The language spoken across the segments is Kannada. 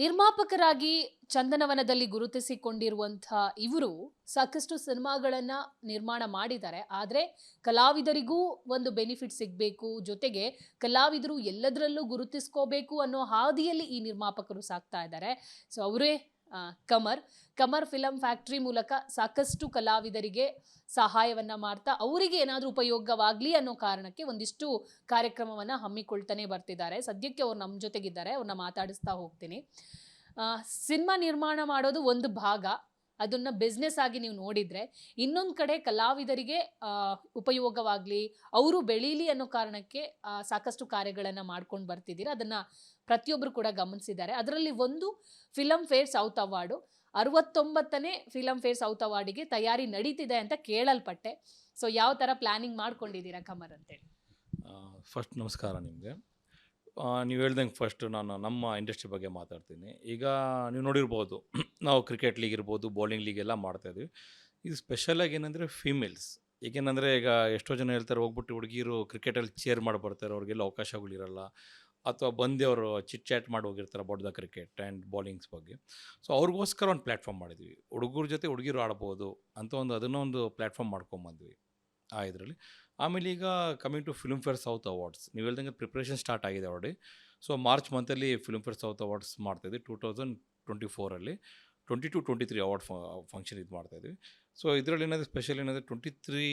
ನಿರ್ಮಾಪಕರಾಗಿ ಚಂದನವನದಲ್ಲಿ ಗುರುತಿಸಿಕೊಂಡಿರುವಂತಹ ಇವರು ಸಾಕಷ್ಟು ಸಿನಿಮಾಗಳನ್ನ ನಿರ್ಮಾಣ ಮಾಡಿದ್ದಾರೆ. ಆದರೆ ಕಲಾವಿದರಿಗೂ ಒಂದು ಬೆನಿಫಿಟ್ ಸಿಗಬೇಕು. ಜೊತೆಗೆ ಕಲಾವಿದರು ಎಲ್ಲದರಲ್ಲೂ ಗುರುತಿಸ್ಕೋಬೇಕು ಅನ್ನೋ ಹಾದಿಯಲ್ಲಿ ಈ ನಿರ್ಮಾಪಕರು ಸಾಕ್ತಾ ಇದ್ದಾರೆ. ಸೊ ಅವರೇ ಕಮರ್. ಕಮರ್ ಫಿಲಂ ಫ್ಯಾಕ್ಟ್ರಿ ಮೂಲಕ ಸಾಕಷ್ಟು ಕಲಾವಿದರಿಗೆ ಸಹಾಯವನ್ನ ಮಾಡ್ತಾ ಅವರಿಗೆ ಏನಾದರೂ ಉಪಯೋಗವಾಗಲಿ ಅನ್ನೋ ಕಾರಣಕ್ಕೆ ಒಂದಿಷ್ಟು ಕಾರ್ಯಕ್ರಮವನ್ನು ಹಮ್ಮಿಕೊಳ್ತಾನೆ ಬರ್ತಿದ್ದಾರೆ. ಸದ್ಯಕ್ಕೆ ಅವ್ರು ನಮ್ಮ ಜೊತೆಗಿದ್ದಾರೆ ಅವ್ರನ್ನ ಮಾತಾಡಿಸ್ತಾ ಹೋಗ್ತೀನಿ. ಸಿನಿಮಾ ನಿರ್ಮಾಣ ಮಾಡೋದು ಒಂದು ಭಾಗ. ಅದನ್ನ ಬಿಸ್ನೆಸ್ ಆಗಿ ನೀವು ನೋಡಿದ್ರೆ ಇನ್ನೊಂದು ಕಡೆ ಕಲಾವಿದರಿಗೆ ಉಪಯೋಗವಾಗಲಿ, ಅವರು ಬೆಳೀಲಿ ಅನ್ನೋ ಕಾರಣಕ್ಕೆ ಸಾಕಷ್ಟು ಕಾರ್ಯಗಳನ್ನು ಮಾಡ್ಕೊಂಡು ಬರ್ತಿದ್ದೀರಾ. ಅದನ್ನ ಪ್ರತಿಯೊಬ್ಬರು ಕೂಡ ಗಮನಿಸಿದ್ದಾರೆ. ಅದರಲ್ಲಿ ಒಂದು ಫಿಲಂ ಫೇರ್ ಸೌತ್ ಅವಾರ್ಡು ಅರವತ್ತೊಂಬತ್ತನೇ ಫಿಲಂ ಫೇರ್ ಸೌತ್ ಅವಾರ್ಡಿಗೆ ತಯಾರಿ ನಡೀತಿದೆ ಅಂತ ಕೇಳಲ್ಪಟ್ಟೆ. ಸೊ ಯಾವ ಥರ ಪ್ಲ್ಯಾನಿಂಗ್ ಮಾಡ್ಕೊಂಡಿದ್ದೀರಾ ಕಮರ್ ಅಂತೇಳಿ? ಫಸ್ಟ್ ನಮಸ್ಕಾರ ನಿಮಗೆ. ನೀವು ಹೇಳ್ದಂಗೆ ಫಸ್ಟ್ ನಾನು ನಮ್ಮ ಇಂಡಸ್ಟ್ರಿ ಬಗ್ಗೆ ಮಾತಾಡ್ತೀನಿ. ಈಗ ನೀವು ನೋಡಿರ್ಬೋದು, ನಾವು ಕ್ರಿಕೆಟ್ ಲೀಗ್ ಇರ್ಬೋದು ಬೌಲಿಂಗ್ ಲೀಗ್ ಎಲ್ಲ ಮಾಡ್ತಾಯಿದ್ವಿ ಇದು ಸ್ಪೆಷಲಾಗಿ ಏನಂದರೆ ಫೀಮೇಲ್ಸ್ ಈಗೇನಂದರೆ ಈಗ ಎಷ್ಟೋ ಜನ ಹೇಳ್ತಾರೆ, ಹೋಗ್ಬಿಟ್ಟು ಹುಡುಗಿರು ಕ್ರಿಕೆಟಲ್ಲಿ ಚೇರ್ ಮಾಡಿ ಬರ್ತಾರೆ, ಅವ್ರಿಗೆಲ್ಲ ಅವಕಾಶಗಳಿರಲ್ಲ. ಅಥವಾ ಬಂದು ಅವರು ಚಿಟ್ ಚಾಟ್ ಮಾಡಿ ಹೋಗಿರ್ತಾರೆ ದ ಕ್ರಿಕೆಟ್ ಆ್ಯಂಡ್ ಬೌಲಿಂಗ್ಸ್ ಬಗ್ಗೆ. ಸೊ ಅವ್ರಿಗೋಸ್ಕರ ಒಂದು ಪ್ಲ್ಯಾಟ್ಫಾರ್ಮ್ ಮಾಡಿದ್ವಿ. ಹುಡುಗರ ಜೊತೆ ಹುಡುಗಿರು ಆಡ್ಬೋದು ಅಂತ ಒಂದು ಅದನ್ನೊಂದು ಪ್ಲ್ಯಾಟ್ಫಾರ್ಮ್ ಮಾಡ್ಕೊಂಬಂದ್ವಿ ಆ ಇದರಲ್ಲಿ. ಆಮೇಲೆ ಈಗ coming to Filmfare south awards ನೀವು ಹೇಳ್ದಂಗೆ ಪ್ರಿಪ್ರೇಷನ್ ಸ್ಟಾರ್ಟ್ ಆಗಿದೆ ಆಲ್ರೆಡಿ ಸೊ ಮಾರ್ಚ್ ಮಂತಲ್ಲಿ ಫಿಲ್ಮ್ ಫೇರ್ ಸೌತ್ ಅವಾರ್ಡ್ಸ್ ಮಾಡ್ತಾಯಿದ್ವಿ two thousand twenty ಫೋರಲ್ಲಿ twenty two twenty three award function ಇದು ಮಾಡ್ತಾಯಿದ್ವಿ ಸೊ ಇದರಲ್ಲಿ ಏನಾದರೂ ಸ್ಪೆಷಲ್ ಏನಂದರೆ ಟ್ವೆಂಟಿ ತ್ರೀ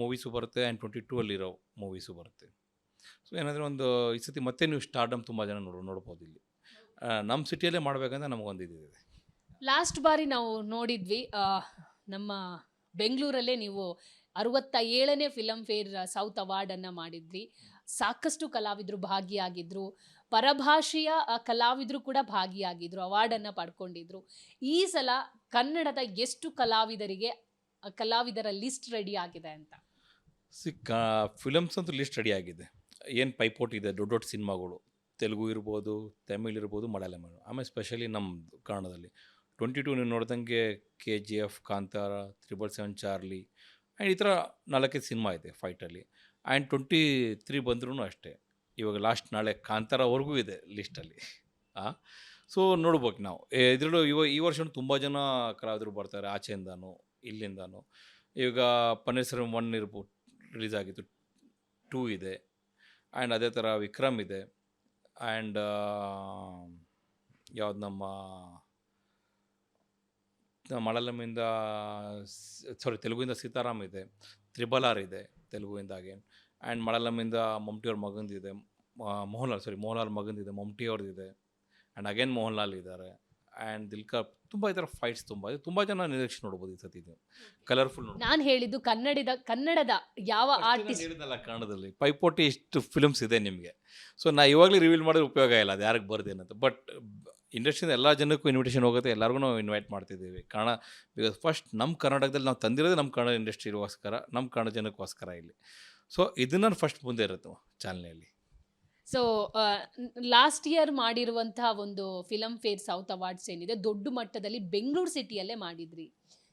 ಮೂವೀಸು ಬರುತ್ತೆ ಆ್ಯಂಡ್ ಟ್ವೆಂಟಿ ಟೂ ಅಲ್ಲಿರೋ ಮೂವೀಸು ಬರುತ್ತೆ. ಸೊ ಏನಾದರೂ ಒಂದು ಈ ಸತಿ ಮತ್ತೆ ನೀವು ಸ್ಟಾರ್ಡಮ್ ತುಂಬ ಜನ ನೋಡ್, ನೋಡ್ಬೋದು ಇಲ್ಲಿ. ನಮ್ಮ ಸಿಟಿಯಲ್ಲೇ ಮಾಡಬೇಕಂದ್ರೆ ನಮಗೊಂದು ಇದಿದೆ. ಲಾಸ್ಟ್ ಬಾರಿ ನಾವು ನೋಡಿದ್ವಿ ನಮ್ಮ ಬೆಂಗಳೂರಲ್ಲೇ ನೀವು ಅರವತ್ತ ಏಳನೇ ಫಿಲಂ ಫೇರ್ ಸೌತ್ ಅವಾರ್ಡನ್ನು ಮಾಡಿದ್ರಿ ಸಾಕಷ್ಟು ಕಲಾವಿದರು ಭಾಗಿಯಾಗಿದ್ರು. ಪರಭಾಷೆಯ ಕಲಾವಿದರು ಕೂಡ ಭಾಗಿಯಾಗಿದ್ರು ಅವಾರ್ಡನ್ನು ಪಡ್ಕೊಂಡಿದ್ರು. ಈ ಸಲ ಕನ್ನಡದ ಎಷ್ಟು ಕಲಾವಿದರಿಗೆ ಕಲಾವಿದರ ಲಿಸ್ಟ್ ರೆಡಿ ಆಗಿದೆ ಅಂತ? ಸಿಕ್ಕ ಫಿಲಮ್ಸ್ ಅಂತೂ ಲಿಸ್ಟ್ ರೆಡಿ ಆಗಿದೆ. ಏನು ಪೈಪೋಟಿ ಇದೆ, ದೊಡ್ಡ ದೊಡ್ಡ ಸಿನಿಮಾಗಳು. ತೆಲುಗು ಇರ್ಬೋದು, ತಮಿಳ್ ಇರ್ಬೋದು, ಮಲಯಾಳಂ. ಆಮೇಲೆ ಸ್ಪೆಷಲಿ ನಮ್ಮ ಕನ್ನಡದಲ್ಲಿ. ಟ್ವೆಂಟಿ ಟೂ ನೀವು ನೋಡ್ದಂಗೆ K G F Kantara triple seven Charlie and ಈ ಥರ ನಾಲ್ಕೈದು ಸಿನಿಮಾ ಇದೆ ಫೈಟಲ್ಲಿ. ಆ್ಯಂಡ್ ಟ್ವೆಂಟಿ ತ್ರೀ ಬಂದ್ರೂ ಅಷ್ಟೇ. ಇವಾಗ ಲಾಸ್ಟ್ ನಾಳೆ ಕಾಂತಾರವರೆಗೂ ಇದೆ ಲಿಸ್ಟಲ್ಲಿ. ಹಾಂ ಸೊ, ನೋಡ್ಬೇಕು ನಾವು. ಇದರಲ್ಲೂ ಇವ ಈ ವರ್ಷ ತುಂಬ ಜನ ಕಲಾವಿದರು ಬರ್ತಾರೆ, ಆಚೆಯಿಂದನೂ, ಇಲ್ಲಿಂದನೂ. ಈಗ ಪನ್ನೀರ್ಸೆಲ್ವಂ ಒನ್ ಇರ್ಬೋದು ರಿಲೀಸ್ ಆಗಿತ್ತು ಟೂ ಇದೆ. ಆ್ಯಂಡ್ ಅದೇ ಥರ ವಿಕ್ರಮ್ ಇದೆ. ಆ್ಯಂಡ್ ಯಾವ್ದು ನಮ್ಮ ಮಲಯಾಳಮಿಂದ ಸಾರಿ ತೆಲುಗುವಿಂದ ಸೀತಾರಾಮ್ ಇದೆ ತ್ರಿಬಲ್ ಆರ್ ಇದೆ ತೆಲುಗುವಿಂದ ಅಗೇನ್ ಆ್ಯಂಡ್ ಮಲಯಾಳಮಿಂದ ಮಮ್ಟಿಯವ್ರ ಮಗಂದಿದೆ ಮೋಹನ್ಲಾಲ್ ಸಾರಿ ಮೋಹನ್ಲಾಲ್ ಮಗಂದಿದೆ ಮಮ್ಟಿ ಅವ್ರದ್ದಿದೆ ಆ್ಯಂಡ್ ಅಗೇನ್ ಮೋಹನ್ಲಾಲ್ ಇದ್ದಾರೆ. ಆ್ಯಂಡ್ ದಿಲ್ಕಾ ತುಂಬ ಈ ಥರ ಫೈಟ್ಸ್ ತುಂಬ ಇದೆ ತುಂಬ ಜನ ನಿರೀಕ್ಷೆ ನೋಡ್ಬೋದು ಈ ಸತಿ ಇದು. ಕಲರ್ಫುಲ್ ನಾನು ಹೇಳಿದ್ದು ಕನ್ನಡದ ಕನ್ನಡದ ಯಾವ ಆರ್ಟಿಸ್ಟ್ ಹೇಳಿದಲ್ಲ ಕನ್ನಡದಲ್ಲಿ ಪೈಪೋಟಿ ಇಷ್ಟು ಫಿಲ್ಮ್ಸ್ ಇದೆ ನಿಮಗೆ. ಸೊ ನಾ ಇವಾಗಲೇ ರಿವೀಲ್ ಮಾಡಿದ್ರೆ ಉಪಯೋಗ ಇಲ್ಲ ಅದು ಯಾರಿಗೆ ಬರ್ದೇನಂತ. ಬಟ್ ಇಂಡಸ್ಟ್ರಿಯಿಂದ ಎಲ್ಲ ಜನಕ್ಕೂ ಇನ್ವಿಟೇಷನ್ ಹೋಗುತ್ತೆ ಎಲ್ಲರಿಗೂ ನಾವು ಇನ್ವೈಟ್ ಮಾಡ್ತಿದ್ದೀವಿ. ಕಾರಣ ಬಿಕಾಸ್ ಫಸ್ಟ್ ನಮ್ಮ ಕರ್ನಾಟಕದಲ್ಲಿ ನಾವು ತಂದಿರೋದೇ ನಮ್ಮ ಕನ್ನಡ ಇಂಡಸ್ಟ್ರಿಗೋಸ್ಕರ ನಮ್ಮ ಕನ್ನಡ ಜನಕ್ಕೋಸ್ಕರ ಇಲ್ಲಿ. ಸೊ ಇದನ್ನ ಫಸ್ಟ್ ಮುಂದೆ ಇರುತ್ತೆ ಚಾಲನೆಯಲ್ಲಿ. ಸೊ ಲಾಸ್ಟ್ ಇಯರ್ ಮಾಡಿರುವಂತಹ ಒಂದು ಫಿಲಮ್ ಫೇರ್ ಸೌತ್ ಅವಾರ್ಡ್ಸ್ ಏನಿದೆ, ದೊಡ್ಡ ಮಟ್ಟದಲ್ಲಿ ಬೆಂಗಳೂರು ಸಿಟಿಯಲ್ಲೇ ಮಾಡಿದ್ರಿ.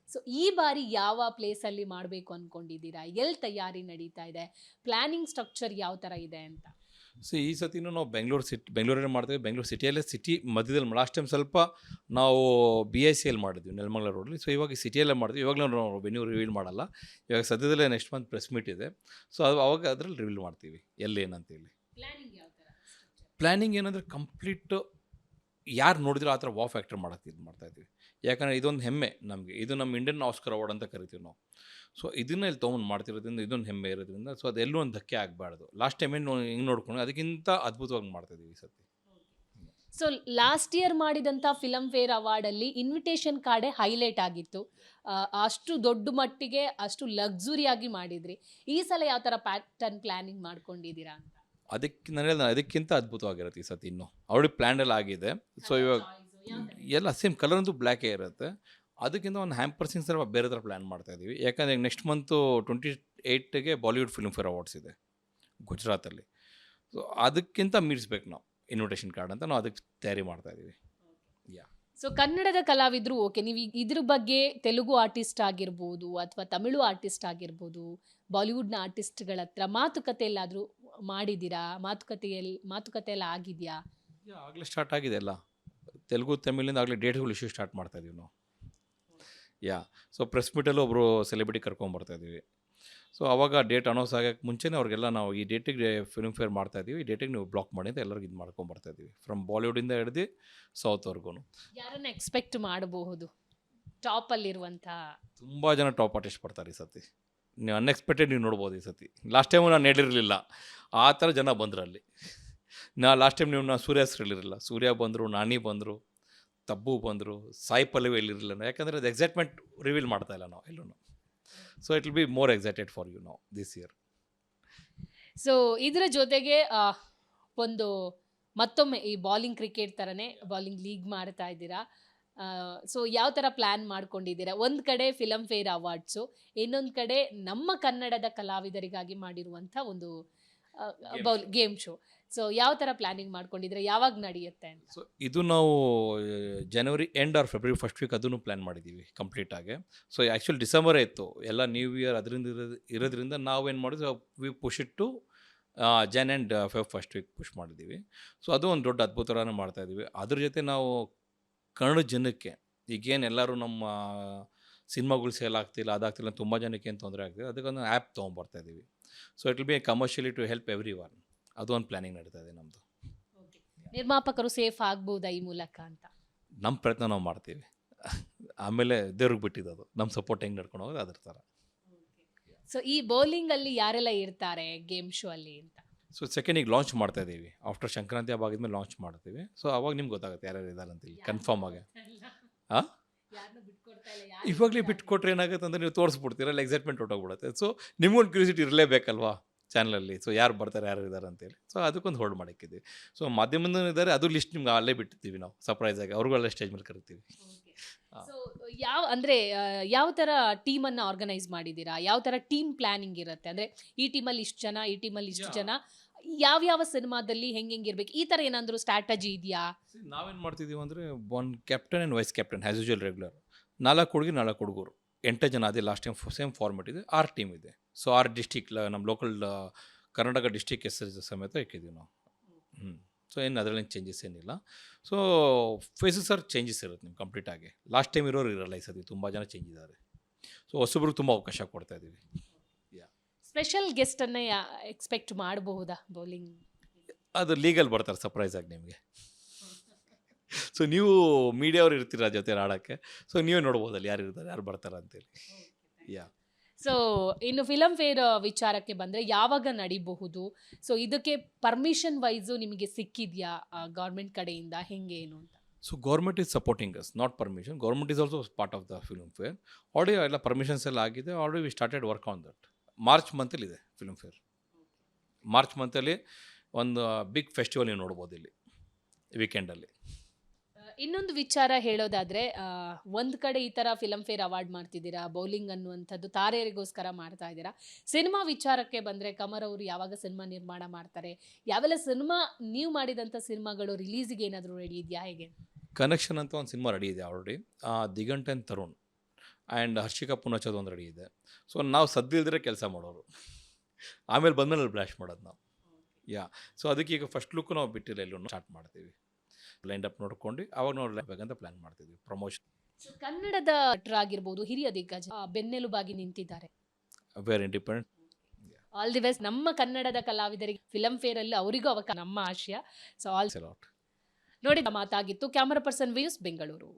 ಸೊ ಈ ಬಾರಿ ಯಾವ ಪ್ಲೇಸಲ್ಲಿ ಮಾಡಬೇಕು ಅಂದ್ಕೊಂಡಿದ್ದೀರಾ ಎಲ್ಲಿ ತಯಾರಿ ನಡೀತಾ ಇದೆ? ಪ್ಲಾನಿಂಗ್ ಸ್ಟ್ರಕ್ಚರ್ ಯಾವ ಥರ ಇದೆ ಅಂತ. ಸೊ ಈ ಸತಿನೂ ನಾವು ಬೆಂಗಳೂರು ಸಿಟಿ ಬೆಂಗಳೂರಲ್ಲಿ ಮಾಡ್ತೀವಿ? ಬೆಂಗಳೂರು ಸಿಟಿಯಲ್ಲೇ ಸಿಟಿ ಮಧ್ಯದಲ್ಲಿ ಲಾಸ್ಟ್ ಟೈಮ್ ಸ್ವಲ್ಪ ನಾವು ಬಿ ಐ ಸಿ ಎಲ್ ಮಾಡಿದ್ವಿ ನೆಲಮಂಗಲ ರೋಡಲ್ಲಿ ಸೊ ಇವಾಗ ಸಿಟಿಯಲ್ಲೇ ಮಾಡ್ತೀವಿ. ಇವಾಗಲೂ ನಾವು ವೆನ್ಯೂ ರಿವೀಲ್ ಮಾಡಲ್ಲ. ಇವಾಗ ಸದ್ಯದಲ್ಲೇ ನೆಕ್ಸ್ಟ್ ಮಂತ್ ಪ್ರೆಸ್ ಮೀಟ್ ಇದೆ. ಸೊ ಅದು ಅವಾಗ ಅದರಲ್ಲಿ ರಿವೀಲ್ ಮಾಡ್ತೀವಿ. ಎಲ್ಲಿ ಏನಂತೇಳಿ. ಪ್ಲ್ಯಾನಿಂಗ್ ಏನಂದರೆ ಕಂಪ್ಲೀಟ್ ಯಾರು ನೋಡಿದ್ರು ಆ ಥರ ವಾ ಫ್ಯಾಕ್ಟರ್ ಮಾಡೋಕ್ಕೆ ಇದು ಮಾಡ್ತಾಯಿದ್ವಿ ಯಾಕಂದರೆ ಇದೊಂದು ಹೆಮ್ಮೆ ನಮಗೆ. ಇದು ನಮ್ಮ ಇಂಡಿಯನ್ ಆಸ್ಕರ್ ಅವಾರ್ಡ್ ಅಂತ ಕರಿತೀವಿ ನಾವು. ಸೊ ಇದನ್ನ ಇಲ್ಲಿ ತೊಗೊಂಡು ಮಾಡ್ತಿರೋದ್ರಿಂದ ಇದೊಂದು ಹೆಮ್ಮೆ ಇರೋದ್ರಿಂದ ಸೊ ಅದೆಲ್ಲೂ ಒಂದು ಧಕ್ಕೆ ಆಗಬಾರ್ದು. ಲಾಸ್ಟ್ ಟೈಮ್ ಏನು ಹಿಂಗೆ ನೋಡ್ಕೊಂಡು ಅದಕ್ಕಿಂತ ಅದ್ಭುತವಾಗಿ ಮಾಡ್ತಿದ್ದೀವಿ ಈ ಸತಿ ಸೊ ಲಾಸ್ಟ್ ಇಯರ್ ಮಾಡಿದಂಥ ಫಿಲಮ್ ಫೇರ್ ಅವಾರ್ಡಲ್ಲಿ ಇನ್ವಿಟೇಷನ್ ಕಾರ್ಡೇ ಹೈಲೈಟ್ ಆಗಿತ್ತು. ಅಷ್ಟು ದೊಡ್ಡ ಮಟ್ಟಿಗೆ ಅಷ್ಟು ಲಗ್ಸುರಿಯಾಗಿ ಮಾಡಿದ್ರಿ. ಈ ಸಲ ಯಾವ ಥರ ಪ್ಯಾಟರ್ನ್ ಪ್ಲಾನಿಂಗ್ ಮಾಡ್ಕೊಂಡಿದ್ದೀರಾ ಅಂತ? ಅದಕ್ಕೆ ನಾನು ಹೇಳಿದ ಅದಕ್ಕಿಂತ ಅದ್ಭುತವಾಗಿರುತ್ತೆ ಈ ಸತಿ ಇನ್ನೂ. ಆಲ್ರೆಡಿ ಪ್ಲ್ಯಾನಲ್ಲಿ ಆಗಿದೆ. ಸೊ ಇವಾಗ ಎಲ್ಲ ಸೇಮ್ ಕಲರ್ ಅಂತೂ ಬ್ಲ್ಯಾಕೇ ಇರುತ್ತೆ. ಅದಕ್ಕಿಂತ ಒಂದು ಹ್ಯಾಂಪರ್ಸಿಂಗ್ ಸರ್ ಬೇರೆ ಥರ ಪ್ಲ್ಯಾನ್ ಮಾಡ್ತಾ ಇದ್ದೀವಿ. ಯಾಕಂದರೆ ನೆಕ್ಸ್ಟ್ ಮಂತು ಟ್ವೆಂಟಿ ಏಯ್ಟಿಗೆ ಬಾಲಿವುಡ್ ಫಿಲ್ಮ್ ಫೇರ್ ಅವಾರ್ಡ್ಸ್ ಇದೆ ಗುಜರಾತಲ್ಲಿ. ಸೊ ಅದಕ್ಕಿಂತ ಮೀರಿಸ್ಬೇಕು ನಾವು ಇನ್ವಿಟೇಷನ್ ಕಾರ್ಡ್ ಅಂತ ನಾವು ಅದಕ್ಕೆ ತಯಾರಿ ಮಾಡ್ತಾ ಇದ್ದೀವಿ. ಸೊ ಕನ್ನಡದ ಕಲಾವಿದರು ಓಕೆ ನೀವು ಈಗ ಇದ್ರ ಬಗ್ಗೆ ತೆಲುಗು ಆರ್ಟಿಸ್ಟ್ ಆಗಿರ್ಬೋದು ಅಥವಾ ತಮಿಳು ಆರ್ಟಿಸ್ಟ್ ಆಗಿರ್ಬೋದು ಬಾಲಿವುಡ್ನ ಆರ್ಟಿಸ್ಟ್ಗಳ ಹತ್ರ ಮಾತುಕತೆ ಎಲ್ಲಾದರೂ ಮಾಡಿದ್ದೀರಾ? ಮಾತುಕತೆಯಲ್ಲಿ ಮಾತುಕತೆ ಎಲ್ಲ ಆಗಿದೆಯಾ? ಆಗಲೇ ಸ್ಟಾರ್ಟ್ ಆಗಿದೆ ಅಲ್ಲ ತೆಲುಗು ತಮಿಳಿಂದ ಆಗಲೇ ಡೇಟ್ಗಳು ಇಶ್ಯೂ ಸ್ಟಾರ್ಟ್ ಮಾಡ್ತಾ ಇದೀವಿ ನಾವು. ಯಾ. ಸೊ ಪ್ರೆಸ್ ಮೀಟಲ್ಲೂ ಒಬ್ಬರು ಸೆಲೆಬ್ರಿಟಿ ಕರ್ಕೊಂಬರ್ತಾ ಇದ್ದೀವಿ. ಸೊ ಅವಾಗ ಡೇಟ್ ಅನೌನ್ಸ್ ಆಗೋಕ್ಕೆ ಮುಂಚೆನೇ ಅವ್ರಿಗೆಲ್ಲ ನಾವು ಈ ಡೇಟಿಗೆ ಫಿಲ್ಮ್ ಫೇರ್ ಮಾಡ್ತಾ ಇದ್ದೀವಿ. ಈ ಡೇಟಿಗೆ ನೀವು ಬ್ಲಾಕ್ ಮಾಡಿ ಅಂತ ಎಲ್ಲರಿಗೂ ಇದು ಮಾಡ್ಕೊಂಬರ್ತಾ ಇದ್ದೀವಿ. ಫ್ರಮ್ ಬಾಲಿವುಡಿಂದ ಹಿಡ್ದು ಸೌತ್ವರೆಗೂ ಯಾರನ್ನ ಎಕ್ಸ್ಪೆಕ್ಟ್ ಮಾಡಬಹುದು? ಟಾಪಲ್ಲಿರುವಂಥ ತುಂಬ ಜನ ಟಾಪ್ ಆರ್ಟಿಸ್ಟ್ ಬರ್ತಾರೆ ಈ ಸತಿ. ನೀವು ಅನ್ಎಕ್ಸ್ಪೆಕ್ಟೆಡ್ ನೀವು ನೋಡ್ಬೋದು ಈ ಸತಿ. ಲಾಸ್ಟ್ ಟೈಮು ನಾನು ಹೇಳಿರಲಿಲ್ಲ. ಆ ಥರ ಜನ ಬಂದರು ಅಲ್ಲಿ. ನಾ ಲಾಸ್ಟ್ ಟೈಮ್ ನೀವು ನಾ ಸೂರ್ಯ ಹೆಸ್ರು ಹೇಳಿರಲಿಲ್ಲ. ಸೂರ್ಯ ಬಂದರು ನಾನಿ ಬಂದರು ತಬ್ಬು ಬಂದರು, ಸಾಯಿ ಪಲ್ಲವಿ ಎಲ್ಲಿರಲಿಲ್ಲ ಯಾಕಂದರೆ ಅದು ಎಕ್ಸೈಟ್ಮೆಂಟ್ ರಿವೀಲ್ ಮಾಡ್ತಾ ಇಲ್ಲ ನಾವು ಎಲ್ಲೂ so it will be more excited for you ನಾವು ದಿಸ್ ಇಯರ್ ಸೊ ಇದರ ಜೊತೆಗೆ ಒಂದು ಮತ್ತೊಮ್ಮೆ ಈ ಬಾಲಿಂಗ್ ಕ್ರಿಕೆಟ್ ಥರನೇ ಬಾಲಿಂಗ್ ಲೀಗ್ ಮಾಡ್ತಾ ಇದ್ದೀರಾ. ಸೊ ಯಾವ ಥರ ಪ್ಲ್ಯಾನ್ ಮಾಡ್ಕೊಂಡಿದ್ದೀರಾ? ಒಂದು ಕಡೆ ಫಿಲಮ್ ಫೇರ್ ಅವಾರ್ಡ್ಸು ಇನ್ನೊಂದು ಕಡೆ ನಮ್ಮ ಕನ್ನಡದ ಕಲಾವಿದರಿಗಾಗಿ ಮಾಡಿರುವಂಥ ಒಂದು ಬೌಲ್ ಗೇಮ್ ಶೋ ಸೊ ಯಾವ ಥರ ಪ್ಲಾನಿಂಗ್ ಮಾಡ್ಕೊಂಡಿದ್ರೆ ಯಾವಾಗ ನಡೆಯುತ್ತೆ ಅಂತ? ಸೊ ಇದು ನಾವು January end or February first week ಅದನ್ನು ಪ್ಲ್ಯಾನ್ ಮಾಡಿದ್ದೀವಿ ಕಂಪ್ಲೀಟಾಗಿ ಸೊ ಆ್ಯಕ್ಚುಲಿ ಡಿಸೆಂಬರೇ ಇತ್ತು. ಎಲ್ಲ ನ್ಯೂ ಇಯರ್ ಅದರಿಂದ ಇರೋ ಇರೋದ್ರಿಂದ ನಾವೇನು ಮಾಡಿದ್ವಿ ವಿ ಪುಷ್ ಇಟ್ಟು Jan and Feb first week push ಮಾಡಿದ್ದೀವಿ ಸೊ ಅದು ಒಂದು ದೊಡ್ಡ ಅದ್ಭುತ ಮಾಡ್ತಾ ಇದ್ದೀವಿ ಅದ್ರ ಜೊತೆ ನಾವು ಕನ್ನಡ ಜನಕ್ಕೆ ಈಗೇನು ಎಲ್ಲರೂ ನಮ್ಮ ಸಿನಿಮಾಗಳು ಸೇಲ್ ಆಗ್ತಿಲ್ಲ ಅದಾಗ್ತಿಲ್ಲ ತುಂಬ ಜನಕ್ಕೆ ಏನು ತೊಂದರೆ ಆಗ್ತಿದೆ ಅದಕ್ಕೊಂದು ಆ್ಯಪ್ ತೊಗೊಂಬರ್ತಾ ಇದ್ದೀವಿ so it will be commercially to help everyone ಅದು ಒಂದು ಪ್ಲಾನಿಂಗ್ ನಡೀತಾ ಇದೆ ನಮ್ಮದು ನಿರ್ಮಾಪಕರು ಸೇಫ್ ಆಗ್ಬೋದಾ ಈ ಮೂಲಕ ಅಂತ? ನಮ್ಮ ಪ್ರಯತ್ನ ನಾವು ಮಾಡ್ತೀವಿ ಆಮೇಲೆ ದೇವ್ರಿಗೆ ಬಿಟ್ಟಿದ್ದು ಅದು ನಮ್ಮ ಸಪೋರ್ಟ್ ಹೆಂಗೆ ನಡ್ಕೊಂಡು ಹೋಗೋದು ಅದ್ರ ಥರ ಸೊ ಈ ಬೌಲಿಂಗಲ್ಲಿ ಯಾರೆಲ್ಲ ಇರ್ತಾರೆ ಗೇಮ್ ಶೋ ಅಲ್ಲಿ ಅಂತ? ಸೊ ಸೆಕೆಂಡ್ ಈಗ ಲಾಂಚ್ ಮಾಡ್ತಾ ಇದ್ದೀವಿ ಆಫ್ಟರ್ ಸಂಕ್ರಾಂತಿ ಹಬ್ಬ ಆಗಿದ್ಮೇಲೆ ಲಾಂಚ್ ಮಾಡ್ತೀವಿ. ಸೊ ಅವಾಗ ನಿಮ್ಗೆ ಗೊತ್ತಾಗುತ್ತೆ ಯಾರ್ಯಾರು ಇದ್ದಾರೆ ಅಂತ ಇಲ್ಲಿ ಕನ್ಫರ್ಮ್ ಆಗಿ. ಆ? ಇವಾಗಲೇ ಬಿಟ್ಕೊಟ್ರೆ ಏನಾಗುತ್ತೆ ಅಂದರೆ ನೀವು ತೋರಿಸ್ಬಿಡ್ತೀರ ಅಲ್ಲಿ ಎಕ್ಸೈಟ್ಮೆಂಟ್ ಹೊಟ್ಟೋಗ್ಬಿಡುತ್ತೆ ಸೊ ನಿಮ್ಗೊಂದು ಕ್ಯೂರಿಸಿಟಿ ಇರಲೇಬೇಕಲ್ವಾ ಚಾನಲಲ್ಲಿ ಸೊ ಯಾರು ಬರ್ತಾರೆ ಯಾರು ಇದ್ದಾರೆ ಅಂತೇಳಿ ಸೊ ಅದಕ್ಕೊಂದು ಹೋಲ್ಡ್ ಮಾಡಿಕ್ಕಿದ್ದೀವಿ. ಸೊ ಮಾಧ್ಯಮದೂ ಇದ್ದಾರೆ ಅದು ಲಿಸ್ಟ್ ನಿಮ್ಗೆ ಅಲ್ಲೇ ಬಿಟ್ಟಿರ್ತೀವಿ ನಾವು ಸರ್ಪ್ರೈಸ್ ಆಗಿ. ಅವ್ರಿಗೆಲ್ಲ ಸ್ಟೇಜ್ ಮೇಲೆ ಕರಿತೀವಿ. ಯಾವ ಅಂದರೆ ಯಾವ ಥರ ಟೀಮನ್ನು ಅನ್ನ ಆರ್ಗನೈಸ್ ಮಾಡಿದ್ದೀರಾ? ಯಾವ ಥರ ಟೀಮ್ ಪ್ಲಾನಿಂಗ್ ಇರುತ್ತೆ? ಅಂದರೆ ಈ ಟೀಮಲ್ಲಿ ಇಷ್ಟು ಜನ ಈ ಟೀಮಲ್ಲಿ ಇಷ್ಟು. ಜನ ಯಾವ ಯಾವ ಸಿನಿಮಾದಲ್ಲಿ ಹೆಂಗ್ ಹೆಂಗಿರ್ಬೇಕು ಈ ತರ ಏನಾದ್ರು ಸ್ಟ್ರಾಟಜಿ ಇದೆಯಾ? ನಾವೇನು ಮಾಡ್ತಿದೀವಿ ಅಂದ್ರೆ one captain and vice captain as usual regular ನಾಲ್ಕು ಹುಡುಗಿ, ನಾಲ್ಕು ಹುಡುಗರು. ಎಂಟು ಜನ ಅದೇ ಲಾಸ್ಟ್ ಟೈಮ್ ಸೇಮ್ ಫಾರ್ಮೆಟ್ ಇದೆ. ಆರು ಟೀಮ್ ಇದೆ. ಸೊ ಆರು ಡಿಸ್ಟಿಕ್ ನಮ್ಮ ಲೋಕಲ್ ಕರ್ನಾಟಕ ಡಿಸ್ಟಿಕ್ ಹೆಸರು ಸಮೇತ ಇಕ್ಕಿದ್ದೀವಿ ನಾವು. ಹ್ಞೂ ಸೊ ಏನು ಅದರಲ್ಲಿ ಚೇಂಜಸ್ ಏನಿಲ್ಲ. ಸೊ ಫೇಸಸ್ ಆರ್ ಚೇಂಜಸ್ ಇರುತ್ತೆ ನಿಮ್ಗೆ ಕಂಪ್ಲೀಟಾಗಿ ಲಾಸ್ಟ್ ಟೈಮ್ ಇರೋರು ಇರಲ್ಲ ಈ ಸತಿ. ತುಂಬ ಜನ ಚೇಂಜ್ ಇದ್ದಾರೆ. ಸೊ ಹೊಸಬ್ರಿಗೆ ತುಂಬ ಅವಕಾಶ ಕೊಡ್ತಾ ಇದ್ದೀವಿ ಸ್ಪೆಷಲ್ ಗೆಸ್ಟ್ ಅನ್ನ ಎಕ್ಸ್ಪೆಕ್ಟ್ ಮಾಡಬಹುದಾ ಬೌಲಿಂಗ್ ಅದು ಲೀಗಲ್ ಬರ್ತಾರೆ ಸರ್ಪ್ರೈಸ್ ಆಗಿ ನಿಮಗೆ. ಸೊ ನೀವು ಮೀಡಿಯಾವ್ರು ಇರ್ತೀರ ಜೊತೆ ಆಡೋಕ್ಕೆ? ಸೊ ನೀವೇ ನೋಡ್ಬೋದಲ್ಲಿ ಯಾರು ಇರ್ತಾರೆ ಯಾರು ಬರ್ತಾರೆ ಅಂತೇಳಿ. ಯಾ ಸೊ ಇನ್ನು ಫಿಲಮ್ ಫೇರ್ ವಿಚಾರಕ್ಕೆ ಬಂದರೆ ಯಾವಾಗ ನಡಿಬಹುದು? ಸೊ ಇದಕ್ಕೆ ಪರ್ಮಿಷನ್ ವೈಸು ನಿಮಗೆ ಸಿಕ್ಕಿದ್ಯಾ ಗೌರ್ಮೆಂಟ್ ಕಡೆಯಿಂದ? ಹೆಂಗೆ ಏನು ಅಂತ? So government is supporting us not permission government is also part of the film fair already ಎಲ್ಲ ಪರ್ಮಿಷನ್ಸ್ ಎಲ್ಲ ಆಗಿದೆ. Already we started work on that March ಮಂತಲ್ಲಿ ಇದೆ ಫಿಲ್ಮ್ ಫೇರ್ ಮಾರ್ಚ್ ಮಂತಲ್ಲಿ ಒಂದು ಬಿಗ್ ಫೆಸ್ಟಿವಲ್ ನೀವು ನೋಡ್ಬೋದು ಇಲ್ಲಿ ವೀಕೆಂಡಲ್ಲಿ ಇನ್ನೊಂದು ವಿಚಾರ ಹೇಳೋದಾದ್ರೆ ಒಂದು ಕಡೆ ಈ ಥರ ಫಿಲಮ್ ಫೇರ್ ಅವಾರ್ಡ್ ಮಾಡ್ತಿದ್ದೀರಾ ಬೌಲಿಂಗ್ ಅನ್ನುವಂಥದ್ದು ತಾರೆಯರಿಗೋಸ್ಕರ ಮಾಡ್ತಾ ಇದ್ದೀರಾ? ಸಿನಿಮಾ ವಿಚಾರಕ್ಕೆ ಬಂದರೆ ಕಮರ್ ಅವರು ಯಾವಾಗ ಸಿನಿಮಾ ನಿರ್ಮಾಣ ಮಾಡ್ತಾರೆ? ಯಾವೆಲ್ಲ ಸಿನಿಮಾ ನೀವು ಮಾಡಿದಂಥ ಸಿನಿಮಾಗಳು ರಿಲೀಸಿಗೆ ಏನಾದರೂ ರೆಡಿ ಇದೆಯಾ ಹೇಗೆ? ಕನೆಕ್ಷನ್ ಅಂತ ಒಂದು ಸಿನಿಮಾ ರೆಡಿ ಇದೆ already Diganth and Tarun. And Harshika ಪುನಚೋದು ಒಂದು ರೆಡಿ ಇದೆ. ಸೊ ನಾವು ಸದ್ದಿಲ್ದ್ರೆ ಕೆಲಸ ಮಾಡೋರು. ಆಮೇಲೆ ಬಂದಮೇಲೆ ಬ್ಲಾಶ್ ಮಾಡೋದು ನಾವು. ಯಾ ಸೊ ಅದಕ್ಕೆ ಈಗ ಫಸ್ಟ್ ಲುಕ್ ನಾವು ಬಿಟ್ಟಿಲ್ಲ ಎಲ್ಲೂ ಸ್ಟಾರ್ಟ್ ಮಾಡ್ತೀವಿ. ಲೈಂಡ್ ಅಪ್ ನೋಡ್ಕೊಂಡು ಅವಾಗ ನೋಡ್ಲೇಬೇಕಂತ ಪ್ಲ್ಯಾನ್ ಮಾಡ್ತಿದ್ವಿ. ಪ್ರಮೋಷನ್ ಕನ್ನಡದ ಕನ್ನಡದ ಆಗಿರ್ಬೋದು ಹಿರಿಯ ದಿಗ್ಗಜ ಬೆನ್ನೆಲುಬಾಗಿ ನಿಂತಿದ್ದಾರೆ. Where independent all the best ನಮ್ಮ ಕನ್ನಡದ ಕಲಾವಿದರಿಗೆ ಫಿಲಂ ಫೇರ್ ಅಲ್ಲಿ ಅವರಿಗೂ ಅವಕಾಶ ನಮ್ಮ ಆಶಯ. ಸೊ ಆಲ್ ಸೆಲಾಟ್ ನೋಡಿ ಮಾತಾಗಿತ್ತು. Camera person views Bengaluru